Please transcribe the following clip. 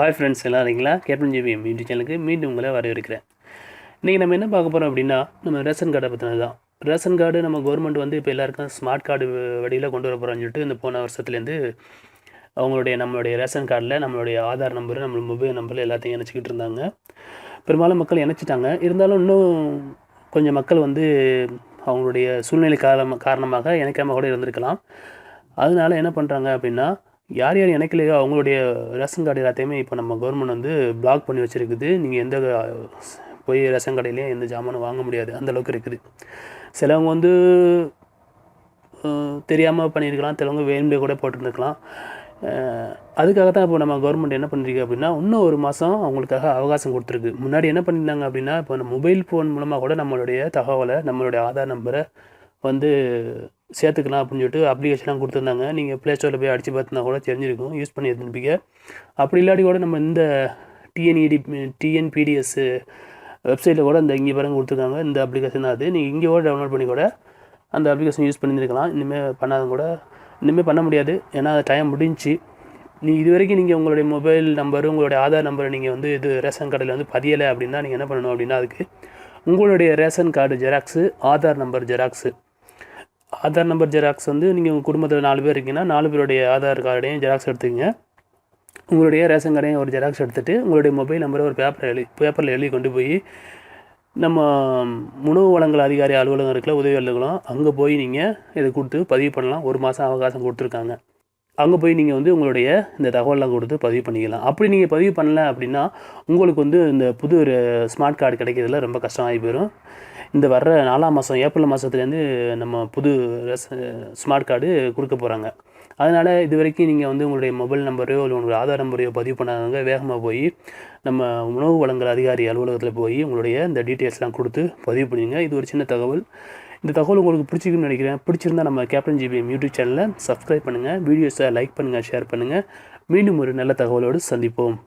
Hi friends எல்லாம் இருக்கீங்களா captain GBM YouTube சேனலுக்கு மீண்டும் உங்களை வரவேற்கிறேன். இன்றைக்கி நம்ம என்ன பார்க்க போகிறோம் அப்படின்னா நம்ம ரேஷன் கார்டை பற்றினது தான் ரேஷன் கார்டு நம்ம கவர்மெண்ட் வந்து இப்போ எல்லாருக்கும் ஸ்மார்ட் கார்டு வழியில் கொண்டு வர போகிறோம்னு சொல்லிட்டு இந்த போன வருஷத்துலேருந்து அவங்களுடைய நம்மளுடைய ரேஷன் கார்டில் நம்மளுடைய ஆதார் நம்பர் நம்ம மொபைல் நம்பர் எல்லாத்தையும் இணைச்சிக்கிட்டு இருந்தாங்க. பெரும்பாலும் மக்கள் இணைச்சிட்டாங்க. இருந்தாலும் இன்னும் கொஞ்சம் மக்கள் வந்து அவங்களுடைய சூழ்நிலை காரணம் காரணமாக இணைக்காமல் கூட இருந்திருக்கலாம். அதனால என்ன பண்ணுறாங்க அப்படின்னா யார் யார் இணைக்கலையோ அவங்களுடைய ரேஷன் கார்டு எல்லாத்தையுமே இப்போ நம்ம கவர்மெண்ட் வந்து பிளாக் பண்ணி வச்சுருக்குது. நீங்கள் எந்த போய் ரேஷன் கடையிலையும் எந்த ஜாமானும் வாங்க முடியாது. அந்தளவுக்கு இருக்குது. சிலவங்க வந்து தெரியாமல் பண்ணியிருக்கலாம். சிலவங்க வேணுமே கூட போட்டுருந்துருக்கலாம். அதுக்காக தான் இப்போ நம்ம கவர்மெண்ட் என்ன பண்ணிருக்கு அப்படின்னா இன்னும் ஒரு மாதம் அவங்களுக்காக அவகாசம் கொடுத்துருக்கு. முன்னாடி என்ன பண்ணியிருந்தாங்க அப்படின்னா இப்போ நம்ம மொபைல் ஃபோன் மூலமாக கூட நம்மளுடைய தகவலை நம்மளுடைய ஆதார் நம்பரை வந்து சேர்த்துக்கலாம் அப்படின்னு சொல்லிட்டு அப்ளிகேஷன்லாம் கொடுத்துருந்தாங்க. நீங்கள் ப்ளே ஸ்டோரில் போய் அடித்து பார்த்தினா கூட தெரிஞ்சிருக்கும். யூஸ் பண்ணி எடுத்துருப்பீங்க. அப்படி இல்லாட்டி கூட நம்ம இந்த டிஎன்இடி டிஎன்பிடிஎஸ் வெப்சைட்டில் கூட இந்த இங்கே பாருங்க கொடுத்துருக்காங்க. இந்த அப்ளிகேஷன் தான் அது. நீங்கள் இங்கே கூட டவுன்லோட் பண்ணி கூட அந்த அப்ளிகேஷன் யூஸ் பண்ணியிருக்கலாம் இனிமேல் பண்ணாத கூட இனிமேல் பண்ண முடியாது. ஏன்னா டைம் முடிஞ்சு நீ இது வரைக்கும் நீங்கள் உங்களுடைய மொபைல் நம்பர் உங்களுடைய ஆதார் நம்பரை நீங்கள் வந்து இது ரேஷன் கார்டில் வந்து பதியலை அப்படின்னா நீங்கள் என்ன பண்ணணும் அப்படின்னா அதுக்கு உங்களுடைய ration card xerox Aadhaar number xerox Aadhaar number xerox வந்து நீங்கள் உங்கள் குடும்பத்தில் நாலு பேர் இருக்கீங்கன்னா நாலு பேருடைய ஆதார் கார்டையும் ஜெராக்ஸ் எடுத்துக்கங்க. உங்களுடைய ரேஷன் கார்டையும் ஒரு ஜெராக்ஸ் எடுத்துகிட்டு உங்களுடைய மொபைல் நம்பரை ஒரு பேப்பர் எழுதி பேப்பரில் எழுதி கொண்டு போய் நம்ம உணவு வழங்கல் அதிகாரி அலுவலகம் இருக்கல உதவி அலுவலகம் அங்கே போய் நீங்கள் இதை கொடுத்து பதிவு பண்ணலாம். ஒரு மாதம் அவகாசம் கொடுத்துருக்காங்க. அங்கே போய் நீங்கள் வந்து உங்களுடைய இந்த தகவல்லாம் கொடுத்து பதிவு பண்ணிக்கலாம். அப்படி நீங்கள் பதிவு பண்ணல அப்படின்னா உங்களுக்கு வந்து இந்த புது ஸ்மார்ட் கார்டு கிடைக்கிறதுல ரொம்ப கஷ்டமாகி போயிடும் இந்த வர்ற நாலாம் மாதம் ஏப்ரல் மாதத்துலேருந்து நம்ம புது ஸ்மார்ட் கார்டு கொடுக்க போகிறாங்க அதனால் இது வரைக்கும் நீங்கள் வந்து உங்களுடைய மொபைல் நம்பரையோ இல்லை உங்களுடைய ஆதார் நம்பரையோ பதிவு பண்ணாதவங்க வேகமாக போய் நம்ம உணவு வழங்கல் அதிகாரி அலுவலகத்தில் போய் உங்களுடைய இந்த டீட்டெயில்ஸ்லாம் கொடுத்து பதிவு பண்ணுங்க இது ஒரு சின்ன தகவல். இந்த தகவல் உங்களுக்கு பிடிச்சிருக்குன்னு நினைக்கிறேன். பிடிச்சிருந்தா நம்ம கேப்டன் ஜிபிஎம் யூடியூப் சேனலை சப்ஸ்கிரைப் பண்ணுங்கள் வீடியோஸை லைக் பண்ணுங்கள் ஷேர் பண்ணுங்கள் மீண்டும் ஒரு நல்ல தகவலோடு சந்திப்போம்.